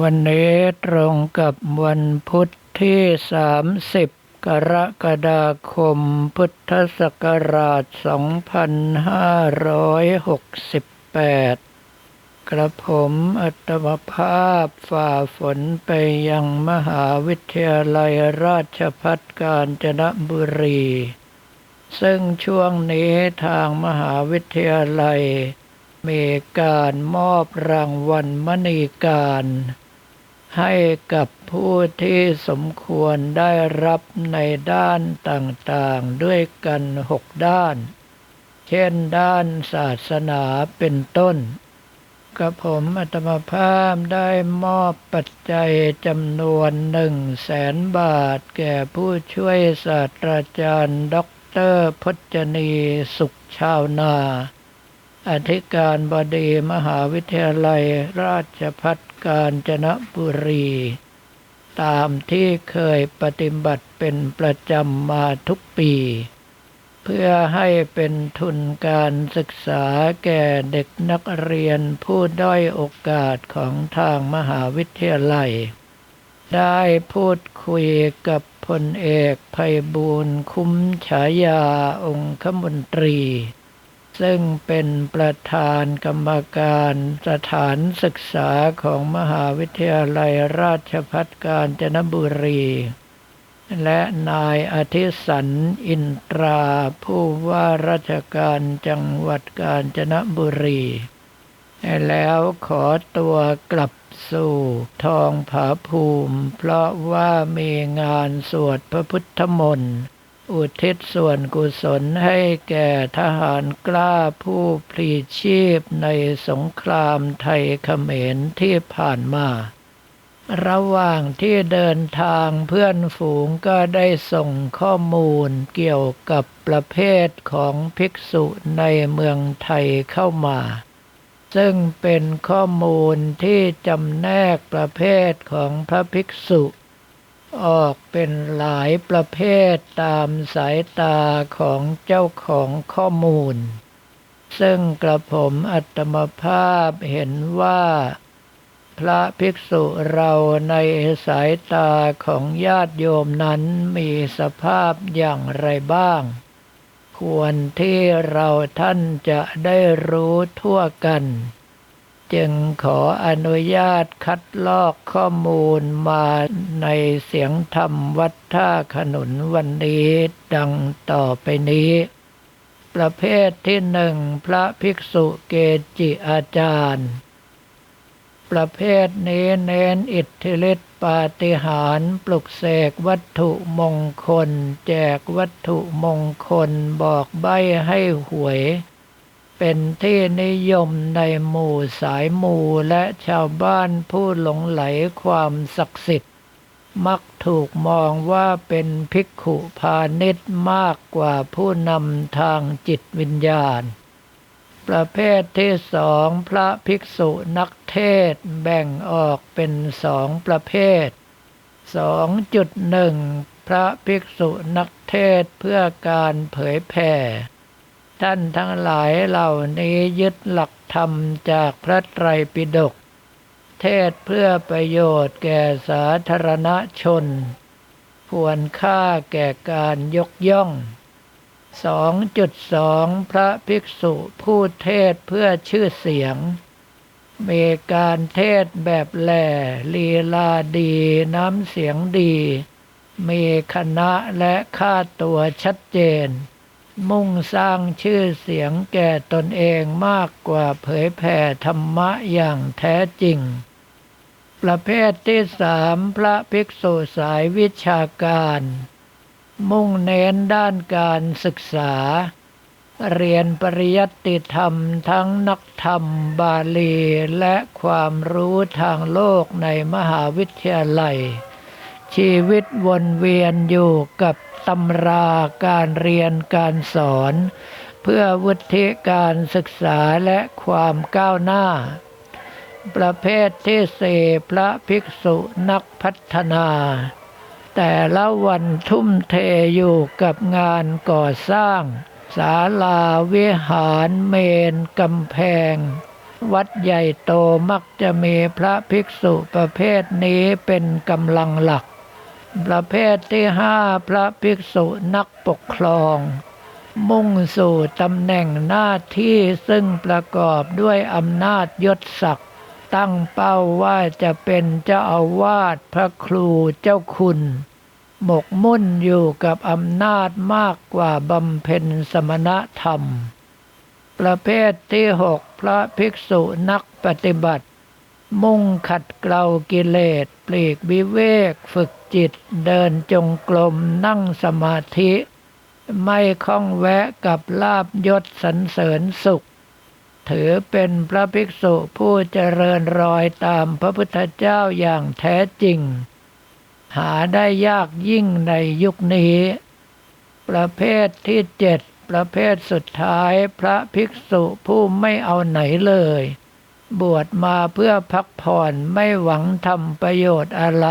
วันนี้ตรงกับวันพุธที่ 30 กรกฎาคม พุทธศักราช 2568 กระผมอัตมภาพฝ่าฝนไปยังมหาวิทยาลัยราชพัฒกาญจนบุรี ซึ่งช่วงนี้ทางมหาวิทยาลัยมีการมอบรางวัลมณีการ ให้กับผู้ที่สมควรได้รับในด้านต่างๆด้วยกันหกด้าน เช่นด้านศาสนาเป็นต้น กระผมอัตมภาพได้มอบปัจจัยจำนวนหนึ่งแสนบาทแก่ผู้ช่วยศาสตราจารย์ด็อกเตอร์พจนีสุขชาวนาอธิการบดีมหาวิทยาลัยราชพัฒ กาญจนบุรี ตามที่เคยปฏิบัติเป็นประจำมาทุกปี เพื่อให้เป็นทุนการศึกษาแก่เด็กนักเรียนผู้ด้อยโอกาสของทางมหาวิทยาลัย ได้พูดคุยกับพลเอกภัยบูลย์คุ้มฉายาองคมนตรี ซึ่งเป็นประธานกรรมการสถานศึกษาของมหาวิทยาลัยราชพัฒกาญจนบุรี และนายอธิสันอินตราผู้ว่าราชการจังหวัดกาญจนบุรี แล้วขอตัวกลับสู่ทองผาภูมิ เพราะว่ามีงานสวดพระพุทธมนต์ อุทิศส่วนกุศลให้แก่ทหารกล้าผู้พลีชีพในสงครามไทยเขมรที่ผ่านมา ระหว่างที่เดินทางเพื่อนฝูงก็ได้ส่งข้อมูลเกี่ยวกับประเภทของภิกษุในเมืองไทยเข้ามา ซึ่งเป็นข้อมูลที่จำแนกประเภทของพระภิกษุ ออกเป็นหลายประเภทตามสายตาของเจ้าของข้อมูล ซึ่งกระผมอัตมภาพเห็นว่า พระภิกษุเราในสายตาของญาติโยมนั้นมีสภาพอย่างไรบ้าง ควรที่เราท่านจะได้รู้ทั่วกัน จึงขออนุญาตคัดลอกข้อมูลมาในเสียงธรรมวัดท่าขนุนวันนี้ดังต่อไปนี้ ประเภทที่หนึ่งพระภิกษุเกจิอาจารย์ ประเภทนี้เน้นอิทธิฤทธิปาฏิหาริย์ปลุกเสกวัตถุมงคล แจกวัตถุมงคลบอกใบให้หวย เป็นที่นิยมในหมู่สายหมู่และชาวบ้านผู้หลงไหลความศักดิ์สิทธิ์ มักถูกมองว่าเป็นภิกขุพาณิชย์มากกว่าผู้นำทางจิตวิญญาณ ประเภทที่สองพระภิกษุนักเทศแบ่งออกเป็นสองประเภท 2.1 พระภิกษุนักเทศเพื่อการเผยแผ่ ท่านทั้งหลายเหล่านี้ยึดหลักธรรมจากพระไตรปิฎกเทศเพื่อประโยชน์แก่สาธารณชนควรค่าแก่การยกย่อง 2.2 พระภิกษุผู้เทศเพื่อชื่อเสียง มีการเทศแบบแหล่ลีลาดีน้ำเสียงดี มีคณะและค่าตัวชัดเจน มุ่งสร้างชื่อเสียงแก่ตนเองมากกว่าเผยแผ่ธรรมะอย่างแท้จริง ประเภทที่สามพระภิกษุสายวิชาการ มุ่งเน้นด้านการศึกษา เรียนปริยัติธรรมทั้งนักธรรมบาลีและความรู้ทางโลกในมหาวิทยาลัย ชีวิตวนเวียนอยู่กับตำราการเรียนการสอน เพื่อวุฒิการศึกษาและความก้าวหน้า ประเภทที่สี่พระภิกษุนักพัฒนา แต่ละวันทุ่มเทอยู่กับงานก่อสร้างศาลาวิหารเมนกำแพง วัดใหญ่โตมักจะมีพระภิกษุประเภทนี้เป็นกำลังหลัก ประเภทที่ห้าพระภิกษุนักปกครอง มุ่งสู่ตำแหน่งหน้าที่ซึ่งประกอบด้วยอำนาจยศศักดิ์ตั้งเป้าว่าจะเป็นเจ้าอาวาสพระครูเจ้าคุณ หมกมุ่นอยู่กับอำนาจมากกว่าบำเพ็ญสมณธรรม ประเภทที่หกพระภิกษุนักปฏิบัติ มุ่งขัดเกลากิเลสปลีกวิเวกฝึกจิตเดินจงกรมนั่งสมาธิ ไม่ข้องแวะกับลาบยศสรรเสริญสุข ถือเป็นพระภิกษุผู้เจริญรอยตามพระพุทธเจ้าอย่างแท้จริง หาได้ยากยิ่งในยุคนี้ ประเภทที่เจ็ดประเภทสุดท้ายพระภิกษุผู้ไม่เอาไหนเลย บวชมาเพื่อพักผ่อนไม่หวังทำประโยชน์อะไร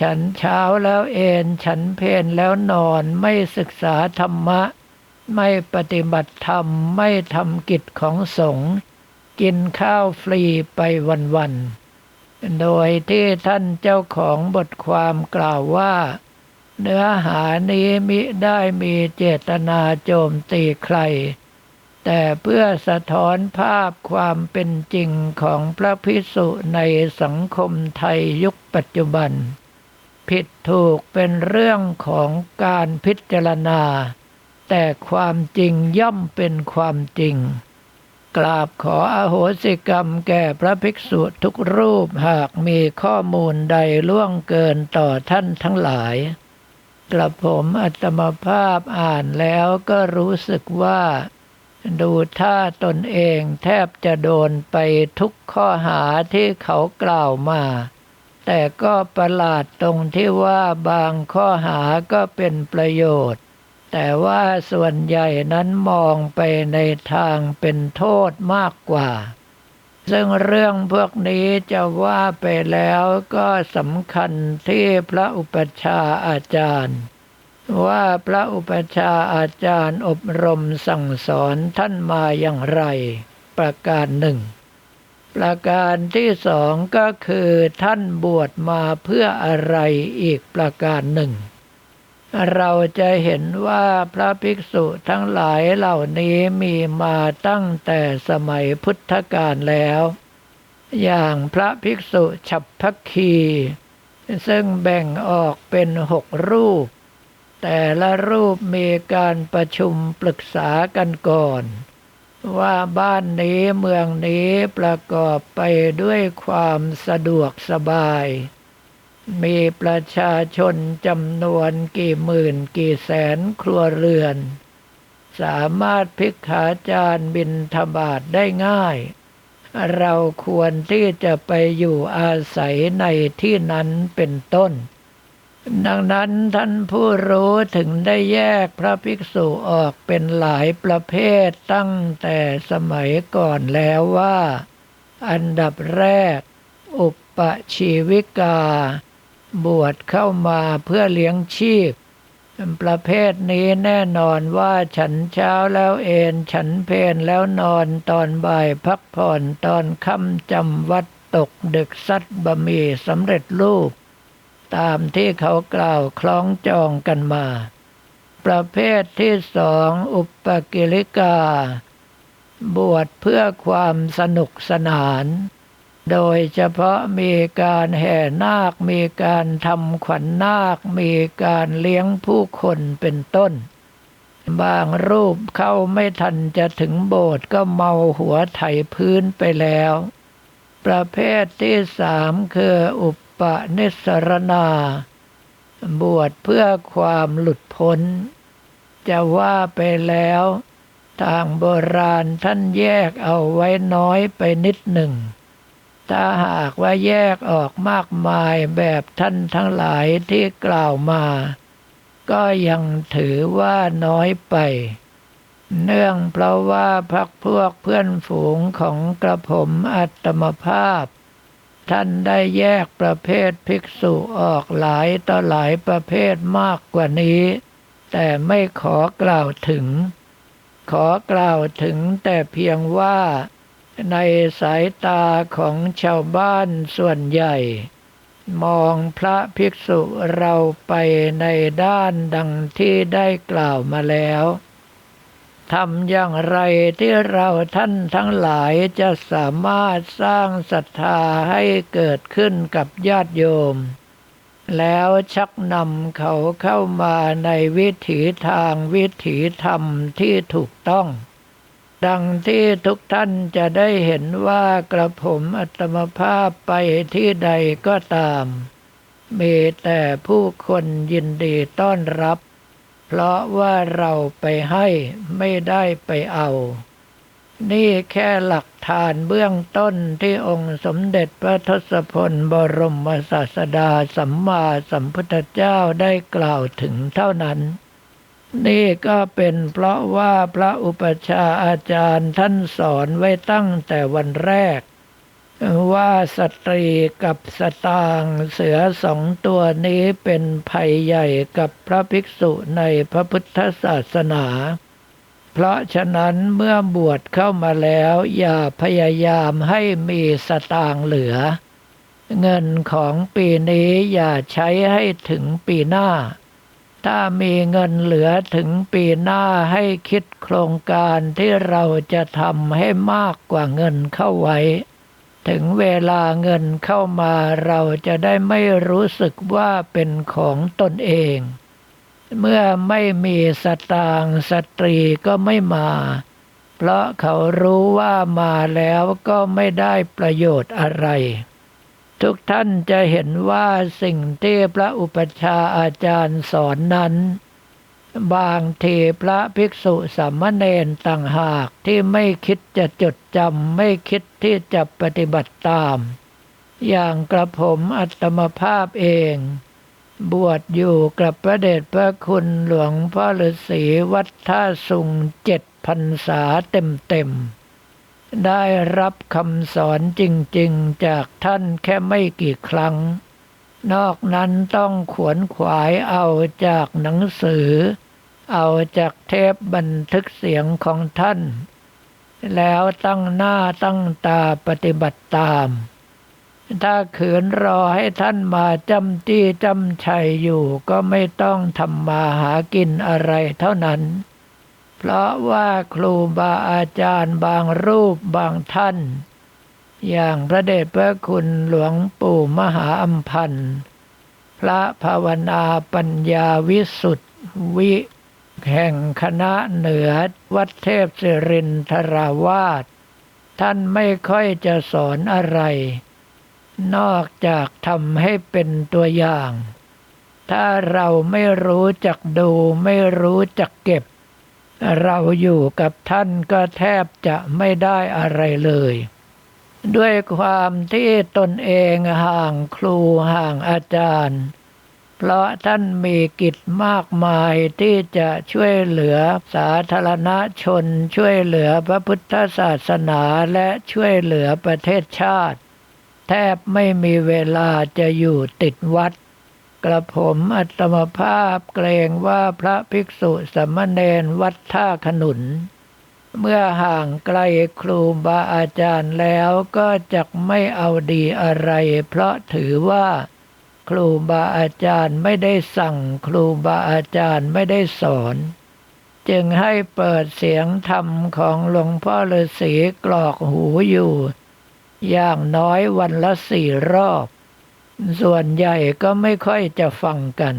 ฉันเช้าแล้วเอนฉันเพนแล้วนอนไม่ศึกษาธรรมะ ไม่ปฏิบัติธรรมไม่ทำกิจของสงฆ์กินข้าวฟรีไปวันๆ โดยที่ท่านเจ้าของบทความกล่าวว่า เนื้อหานี้มิได้มีเจตนาโจมตีใคร แต่เพื่อสะท้อนภาพความเป็นจริงของพระพิสุในสังคมไทยยุคปัจจุบัน ผิดถูกเป็นเรื่องของการพิจารณา แต่ความจริงย่อมเป็นความจริง กราบขออโหสิกรรมแก่พระภิกษุทุกรูปหากมีข้อมูลใดล่วงเกินต่อท่านทั้งหลาย กระผมอัตมภาพอ่านแล้วก็รู้สึกว่า ดูท่าตนเองแทบจะโดนไปทุกข้อหาที่เขากล่าวมา แต่ก็ประหลาดตรงที่ว่าบางข้อหาก็เป็นประโยชน์ แต่ว่าส่วนใหญ่นั้นมองไปในทางเป็นโทษมากกว่า ซึ่งเรื่องพวกนี้จะว่าไปแล้วก็สำคัญที่พระอุปชฌาอาจารย์ ว่าพระอุปชาอาจารย์อบรมสั่งสอนท่านมาอย่างไร ประการหนึ่ง ประการที่สองก็คือท่านบวชมาเพื่ออะไรอีกประการหนึ่ง เราจะเห็นว่าพระภิกษุทั้งหลายเหล่านี้มีมาตั้งแต่สมัยพุทธกาลแล้ว อย่างพระภิกษุฉับพักคี ซึ่งแบ่งออกเป็นหกรูป แต่ละรูปมีการประชุมปรึกษากันก่อน ว่าบ้านนี้เมืองนี้ประกอบไปด้วยความสะดวกสบาย มีประชาชนจำนวนกี่หมื่นกี่แสนครัวเรือน สามารถพิกขาจารบินทบาทได้ง่าย เราควรที่จะไปอยู่อาศัยในที่นั้นเป็นต้น ดังนั้นท่านผู้รู้ถึงได้แยกพระภิกษุออกเป็นหลายประเภทตั้งแต่สมัยก่อนแล้วว่า อันดับแรก อุปชีวิกา บวชเข้ามาเพื่อเลี้ยงชีพ ประเภทนี้แน่นอนว่าฉันเช้าแล้วเอนฉันเพนแล้วนอนตอนบ่ายพักผ่อนตอนค่ำจำวัดตกดึกซัดบะหมี่สำเร็จรูป ตามที่เขากล่าวคล้องจองกันมา ประเภทที่สองอุปกิริกา บวชเพื่อความสนุกสนาน โดยเฉพาะมีการแห่นาค มีการทำขวัญนาค มีการเลี้ยงผู้คนเป็นต้น บางรูปเข้าไม่ทันจะถึงโบสถ์ก็เมาหัวไถพื้นไปแล้วประเภทที่สามคืออุป นิสรณาบวชเพื่อความหลุดพ้น จะว่าไปแล้ว ทางโบราณท่านแยกเอาไว้น้อยไปนิดหนึ่ง ถ้าหากว่าแยกออกมากมายแบบท่านทั้งหลายที่กล่าวมา ก็ยังถือว่าน้อยไป เนื่องเพราะว่าพักพวกเพื่อนฝูงของกระผมอัตมภาพ ท่านได้แยกประเภทภิกษุออกหลายต่อหลายประเภทมากกว่านี้ แต่ไม่ขอกล่าวถึง ขอกล่าวถึงแต่เพียงว่า ในสายตาของชาวบ้านส่วนใหญ่ มองพระภิกษุเราไปในด้านดังที่ได้กล่าวมาแล้ว ทำอย่างไรที่เราท่านทั้งหลายจะสามารถสร้างศรัทธาให้เกิดขึ้นกับญาติโยม แล้วชักนำเขาเข้ามาในวิถีทางวิถีธรรมที่ถูกต้อง ดังที่ทุกท่านจะได้เห็นว่ากระผมอัตมภาพไปที่ใดก็ตาม มีแต่ผู้คนยินดีต้อนรับ เพราะว่าเราไปให้ไม่ได้ไปเอา นี่แค่หลักฐานเบื้องต้นที่องค์สมเด็จพระทศพลบรมศาสดาสัมมาสัมพุทธเจ้าได้กล่าวถึงเท่านั้นนี่ก็เป็นเพราะว่าพระอุปชาอาจารย์ท่านสอนไว้ตั้งแต่วันแรก ว่าสตรีกับสตางเสือสองตัวนี้เป็นภัยใหญ่กับพระภิกษุในพระพุทธศาสนา เพราะฉะนั้นเมื่อบวชเข้ามาแล้วอย่าพยายามให้มีสตางเหลือ เงินของปีนี้อย่าใช้ให้ถึงปีหน้า ถ้ามีเงินเหลือถึงปีหน้าให้คิดโครงการที่เราจะทำให้มากกว่าเงินเข้าไว้ ถึงเวลาเงินเข้ามาเราจะได้ไม่รู้สึกว่าเป็นของตนเอง เมื่อไม่มีสตางสตรีก็ไม่มา เพราะเขารู้ว่ามาแล้วก็ไม่ได้ประโยชน์อะไร ทุกท่านจะเห็นว่าสิ่งที่พระอุปชาอาจารย์สอนนั้น บางทีพระภิกษุสามเณรต่างหากที่ไม่คิดจะจดจำไม่คิดที่จะปฏิบัติตาม อย่างกระผมอัตมภาพเอง บวชอยู่กับพระเดชพระคุณหลวงพ่อฤาษีวัดท่าสุงเจ็ดพันษาเต็มๆ ได้รับคำสอนจริงๆ จากท่านแค่ไม่กี่ครั้งนอกนั้นต้องขวนขวายเอาจากหนังสือ เอาจากเทปบันทึกเสียงของท่าน แล้วตั้งหน้าตั้งตาปฏิบัติตาม ถ้าขืนรอให้ท่านมาจำจี้จำชัยอยู่ก็ไม่ต้องทำมาหากินอะไรเท่านั้น เพราะว่าครูบาอาจารย์บางรูปบางท่าน อย่างพระเดชพระคุณหลวงปู่มหาอัมพันธ์พระภาวนาปัญญาวิสุทธิวิ แห่งคณะเหนือวัดเทพศิรินทราวาสท่านไม่ค่อยจะสอนอะไร นอกจากทำให้เป็นตัวอย่าง ถ้าเราไม่รู้จักดูไม่รู้จักเก็บ เราอยู่กับท่านก็แทบจะไม่ได้อะไรเลย ด้วยความที่ตนเองห่างครูห่างอาจารย์ เพราะท่านมีกิจมากมายที่จะช่วยเหลือสาธารณชน ช่วยเหลือพระพุทธศาสนาและช่วยเหลือประเทศชาติ แทบไม่มีเวลาจะอยู่ติดวัด กระผมอัตมภาพเกรงว่าพระภิกษุสมณเณรวัดท่าขนุนเมื่อห่างไกลครูบาอาจารย์แล้วก็จะไม่เอาดีอะไร เพราะถือว่า ครูบาอาจารย์ไม่ได้สั่งครูบาอาจารย์ไม่ได้สอน จึงให้เปิดเสียงธรรมของหลวงพ่อฤาษีกรอกหูอยู่ อย่างน้อยวันละสี่รอบ ส่วนใหญ่ก็ไม่ค่อยจะฟังกัน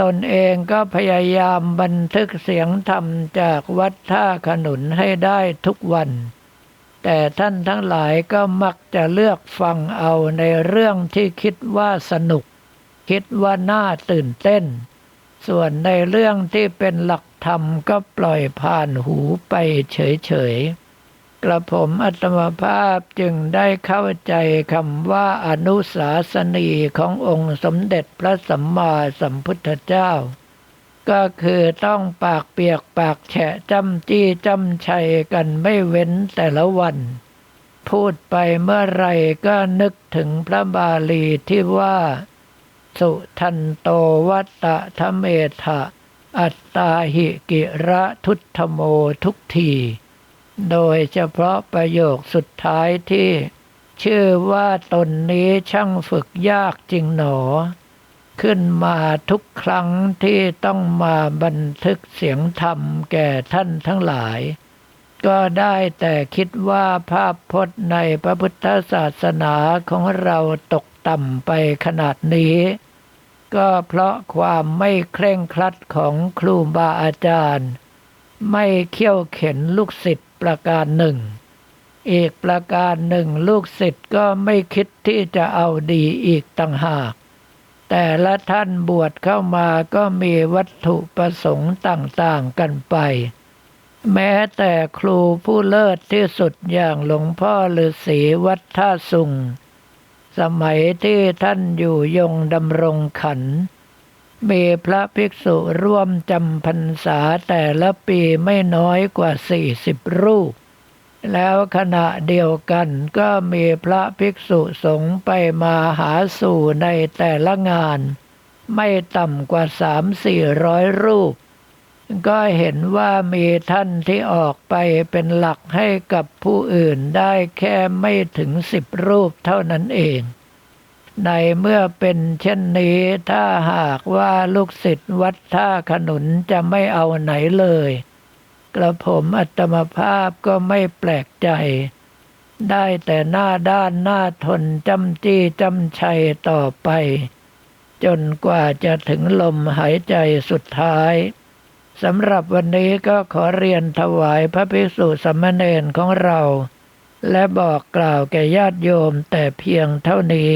ตนเองก็พยายามบันทึกเสียงธรรมจากวัดท่าขนุนให้ได้ทุกวัน แต่ท่านทั้งหลายก็มักจะเลือกฟังเอาในเรื่องที่คิดว่าสนุก คิดว่าน่าตื่นเต้น ส่วนในเรื่องที่เป็นหลักธรรมก็ปล่อยผ่านหูไปเฉยๆ กระผมอัตมภาพจึงได้เข้าใจคำว่าอนุสาสนีขององค์สมเด็จพระสัมมาสัมพุทธเจ้า ก็คือต้องปากเปียกปากแฉะจำจี้จำชัยกันไม่เว้นแต่ละวัน พูดไปเมื่อไรก็นึกถึงพระบาลีที่ว่า สุทันโตวัตตะธเมธะอัตตาหิกิระทุตธโมทุกที โดยเฉพาะประโยคสุดท้ายที่ ชื่อว่าตนนี้ช่างฝึกยากจริงหนอ ขึ้นมาทุกครั้งที่ต้องมาบันทึกเสียงธรรมแก่ท่านทั้งหลาย ก็ได้แต่คิดว่าภาพพจน์ในพระพุทธศาสนาของเราตกต่ำไปขนาดนี้ ก็เพราะความไม่เคร่งครัดของครูบาอาจารย์ ไม่เขี่ยวเข็นลูกศิษย์ประการหนึ่ง อีกประการหนึ่งลูกศิษย์ก็ไม่คิดที่จะเอาดีอีกต่างหาก แต่ละท่านบวชเข้ามาก็มีวัตถุประสงค์ต่างๆกันไป แม้แต่ครูผู้เลิศที่สุดอย่างหลวงพ่อฤาษีวัดท่าสุง สมัยที่ท่านอยู่ยงดำรงขัน มีพระภิกษุร่วมจำพรรษาแต่ละปีไม่น้อยกว่าสี่สิบรูป แล้วขณะเดียวกันก็มีพระภิกษุสงฆ์ไปมาหาสู่ในแต่ละงาน ไม่ต่ำกว่าสามสี่ร้อยรูป ก็เห็นว่ามีท่านที่ออกไปเป็นหลักให้กับผู้อื่นได้แค่ไม่ถึงสิบรูปเท่านั้นเอง ในเมื่อเป็นเช่นนี้ถ้าหากว่าลูกศิษย์วัดท่าขนุนจะไม่เอาไหนเลย กระผมอัตมภาพก็ไม่แปลกใจ ได้แต่หน้าด้านหน้าทนจำจี้จำชัยต่อไป จนกว่าจะถึงลมหายใจสุดท้ายสำหรับวันนี้ก็ขอเรียนถวายพระภิกษุสามเณรของเรา และบอกกล่าวแก่ญาติโยมแต่เพียงเท่านี้